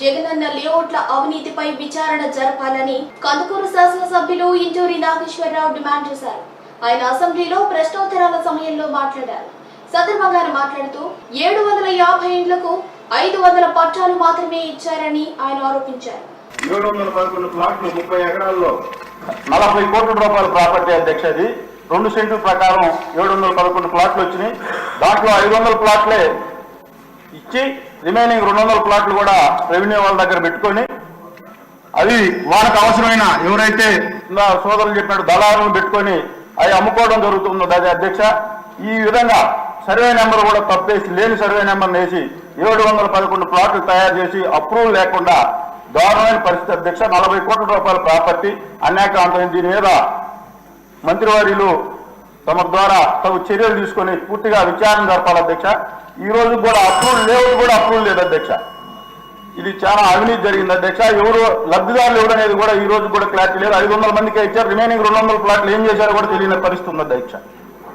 జగనన్న లేఅవుట్ల అవినీతిపై విచారణ జరపాలని కందుకూరు శాసనసభ్యులు ఇంటూరి నాగేశ్వరరావు డిమాండ్ చేశారు. ఆయన అసెంబ్లీలో ప్రశ్నోత్తరాల సమయంలో మాట్లాడారు. సందర్భంగా మాట్లాడుతూ ఏడు వందల యాభై ఇండ్లకు ఐదు వందల పట్టాలు మాత్రమే ఇచ్చారని ఆయన ఆరోపించారు. ఏడు వందల పదకొండు ప్లాట్లు ముప్పై ఎకరాల్లో నలభై కోట్ల రూపాయల ప్రాపర్టీ అధ్యక్ష రెండు సెంట్ల ప్రకారం ఏడు వందల పదకొండు ప్లాట్లు వచ్చినాయి. దాంట్లో ఐదు వందల ప్లాట్లే ఇచ్చి రిమైనింగ్ రెండు వందల ప్లాట్లు కూడా రెవెన్యూ వాళ్ళ దగ్గర పెట్టుకొని అవి వాళ్ళకి అవసరమైన ఎవరైతే సోదరులు చెప్పినట్టు దళాలను పెట్టుకొని అవి అమ్ముకోవడం జరుగుతున్నది అది అధ్యక్ష ఈ విధంగా సర్వే నెంబర్ కూడా తప్పేసి లేని సర్వే నెంబర్ వేసి ఏడు వందల పదకొండు ప్లాట్లు తయారు చేసి అప్రూవల్ లేకుండా దారుణమైన పరిస్థితి అధ్యక్ష నలభై కోట్ల రూపాయల ప్రాపర్టీ అన్యాక్రాంతం దీని మీద మంత్రివర్యులు తమ ద్వారా తగు చర్యలు తీసుకొని పూర్తిగా విచారణ జరపాలి అధ్యక్ష. ఈ రోజు కూడా అప్రూవల్ లేవు కూడా అప్రూవల్ లేదు అధ్యక్ష. ఇది చాలా అవినీతి జరిగింది అధ్యక్ష. ఎవరు లబ్ధిదారులు ఎవరనేది అనేది కూడా ఈ రోజు కూడా క్లారిటీ లేదు. ఐదు వందల మందికి ఇచ్చారు. రిమైనింగ్ రెండు వందల ప్లాట్లు ఏం చేశారో కూడా తెలియని పరిస్థితి ఉంది అధ్యక్ష.